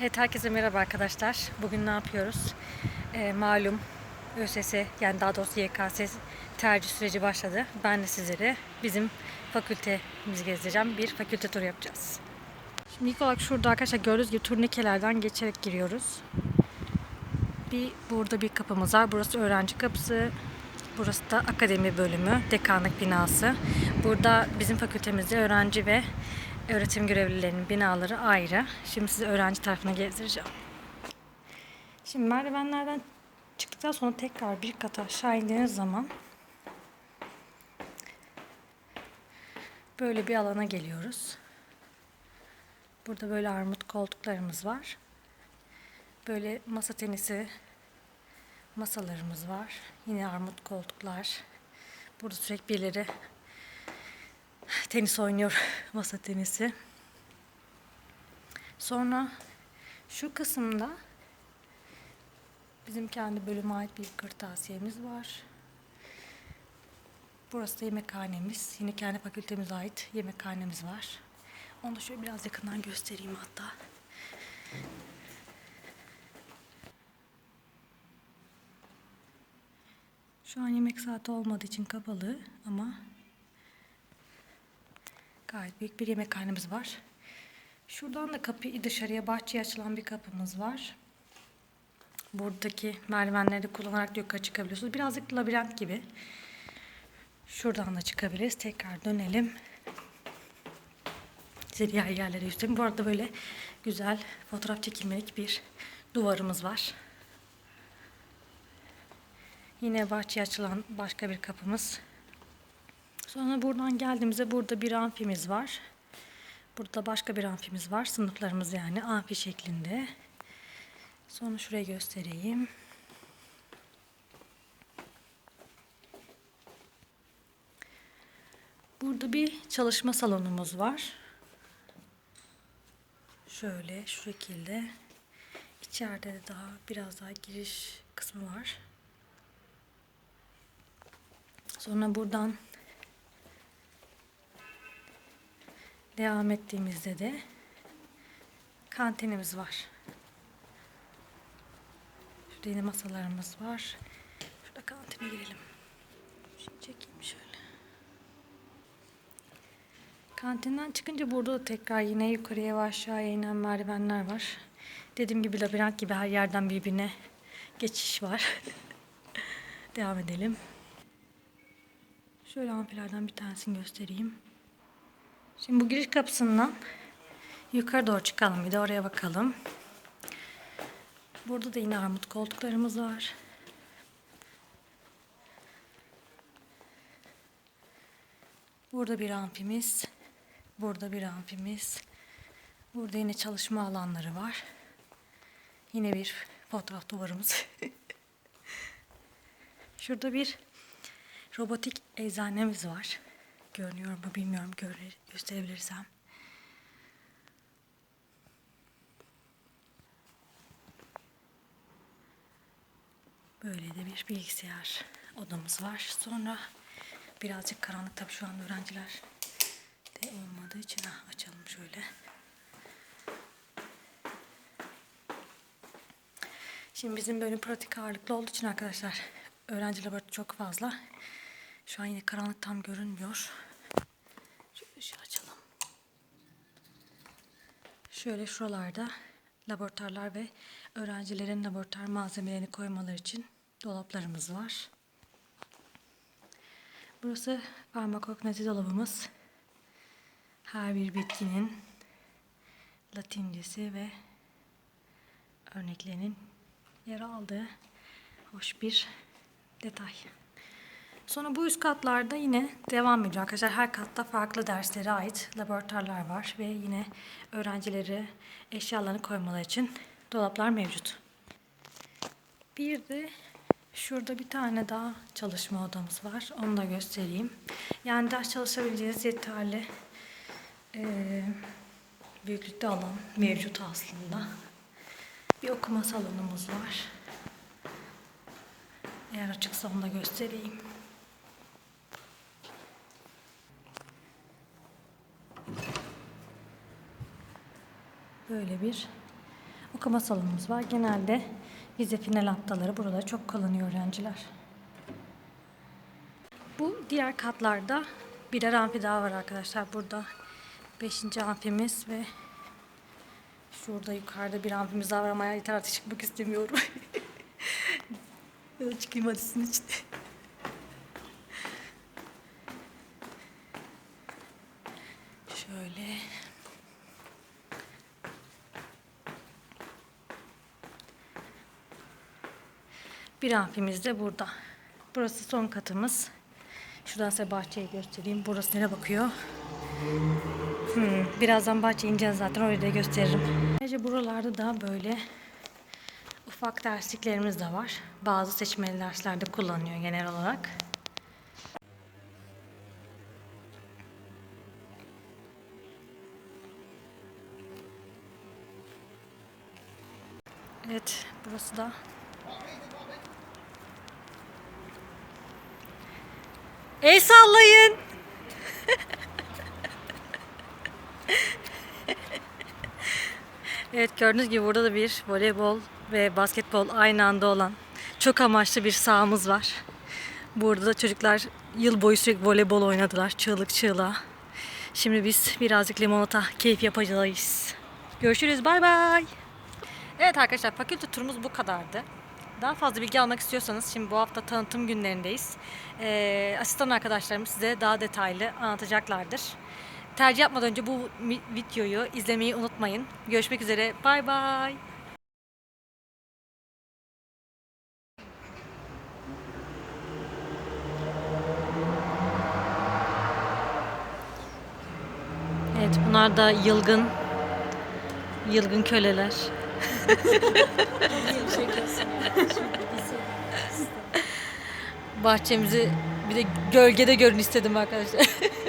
Evet herkese merhaba arkadaşlar. Bugün ne yapıyoruz? Ee, malum ÖSS yani daha doğrusu YKS tercih süreci başladı. Ben de sizlere bizim fakültemizi gezdireceğim. Bir fakülte turu yapacağız. Şimdi ilk olarak şurada arkadaşlar gördüğünüz gibi turnikelerden geçerek giriyoruz. Bir burada bir kapımız var. Burası öğrenci kapısı. Burası da akademi bölümü, dekanlık binası. Burada bizim fakültemizde öğrenci ve öğretim görevlilerinin binaları ayrı. Şimdi sizi öğrenci tarafına gezdireceğim. Şimdi merdivenlerden çıktıktan sonra tekrar bir kat aşağı indiğiniz zaman böyle bir alana geliyoruz. Burada böyle armut koltuklarımız var. Böyle masa tenisi masalarımız var. Yine armut koltuklar. Burada sürekli birileri tenis oynuyor. Masa tenisi. Sonra şu kısımda bizim kendi bölüme ait bir kırtasiyemiz var. Burası da yemekhanemiz. Yine kendi fakültemize ait yemekhanemiz var. Onu da şöyle biraz yakından göstereyim hatta. Şu an yemek saati olmadığı için kapalı ama gayet büyük bir yemekhanemiz var. Şuradan da kapı dışarıya bahçeye açılan bir kapımız var. Buradaki merdivenleri kullanarak yukarı çıkabiliyorsunuz. Birazcık labirent gibi. Şuradan da çıkabiliriz. Tekrar dönelim. Size diğer yerlere göstereyim. Bu arada böyle güzel fotoğraf çekilmelik bir duvarımız var. Yine bahçeye açılan başka bir kapımız. Sonra buradan geldiğimizde burada bir amfimiz var. Burada başka bir amfimiz var. Sınıflarımız yani amfi şeklinde. Sonra şurayı göstereyim. Burada bir çalışma salonumuz var. Şöyle şu şekilde. İçeride de daha biraz daha giriş kısmı var. Sonra buradan devam ettiğimizde de kantinimiz var. Şurada yine masalarımız var. Şurada kantine girelim. Şimdi çekeyim şöyle. Kantinden çıkınca burada da tekrar yine yukarıya ve aşağıya inen merdivenler var. Dediğim gibi labirent gibi her yerden birbirine geçiş var. devam edelim. Şöyle amfilerden bir tanesini göstereyim. Şimdi bu giriş kapısından yukarı doğru çıkalım. Bir de oraya bakalım. Burada da yine armut koltuklarımız var. Burada bir amfimiz. Burada bir amfimiz. Burada yine çalışma alanları var. Yine bir fotoğraf duvarımız. Şurada bir robotik eczanemiz var. Görünüyor mu bilmiyorum gösterebilirsem. Böyle de bir bilgisayar odamız var. Sonra birazcık karanlık tabii şu an öğrenciler de olmadığı için ha, açalım şöyle. Şimdi bizim bölüm pratik ağırlıklı olduğu için arkadaşlar öğrenci laboratuvarı çok fazla. Şu an yine karanlık tam görünmüyor. Işığı açalım. Şöyle şuralarda laboratuvarlar ve öğrencilerin laboratuvar malzemelerini koymaları için dolaplarımız var. Burası farmakognozi dolabımız. Her bir bitkinin latincesi ve örneklerinin yer aldığı hoş bir detay. Sonra bu üst katlarda yine devam ediyor arkadaşlar. Her katta farklı derslere ait laboratuvarlar var ve yine öğrencileri eşyalarını koymaları için dolaplar mevcut. Bir de şurada bir tane daha çalışma odamız var. Onu da göstereyim. Yani ders çalışabileceğiniz yeterli e, büyüklükte alan mevcut aslında. Bir okuma salonumuz var. Eğer açıksa onu da göstereyim. Böyle bir okuma salonumuz var. Genelde vize final haftaları burada çok kullanıyor öğrenciler. Bu diğer katlarda birer amfi daha var arkadaşlar. Burada 5. amfimiz ve şurada yukarıda bir amfimiz daha var ama yeter artık çıkmak istemiyorum. Ya da çıkayım hadi sizin için. Şöyle. Bir amfimiz de burada. Burası son katımız. Şuradan size bahçeyi göstereyim. Burası nereye bakıyor? Hmm, birazdan bahçeye ineceğiz zaten. Orayı da gösteririm. Ayrıca buralarda da böyle ufak dersliklerimiz de var. Bazı seçmeli derslerde kullanıyor genel olarak. Evet, burası da El sallayın. evet gördüğünüz gibi burada da bir voleybol ve basketbol aynı anda olan çok amaçlı bir sahamız var. Burada da çocuklar yıl boyu sürekli voleybol oynadılar çığlık çığlığa. Şimdi biz birazcık limonata keyif yapacağız. Görüşürüz bay bay. Evet arkadaşlar fakülte turumuz bu kadardı. Daha fazla bilgi almak istiyorsanız şimdi bu hafta tanıtım günlerindeyiz. Ee, asistan arkadaşlarım size daha detaylı anlatacaklardır. Tercih yapmadan önce bu videoyu izlemeyi unutmayın. Görüşmek üzere. Bay bay. Evet bunlar da yılgın yılgın köleler. Bahçemizi bir de gölgede görün istedim arkadaşlar.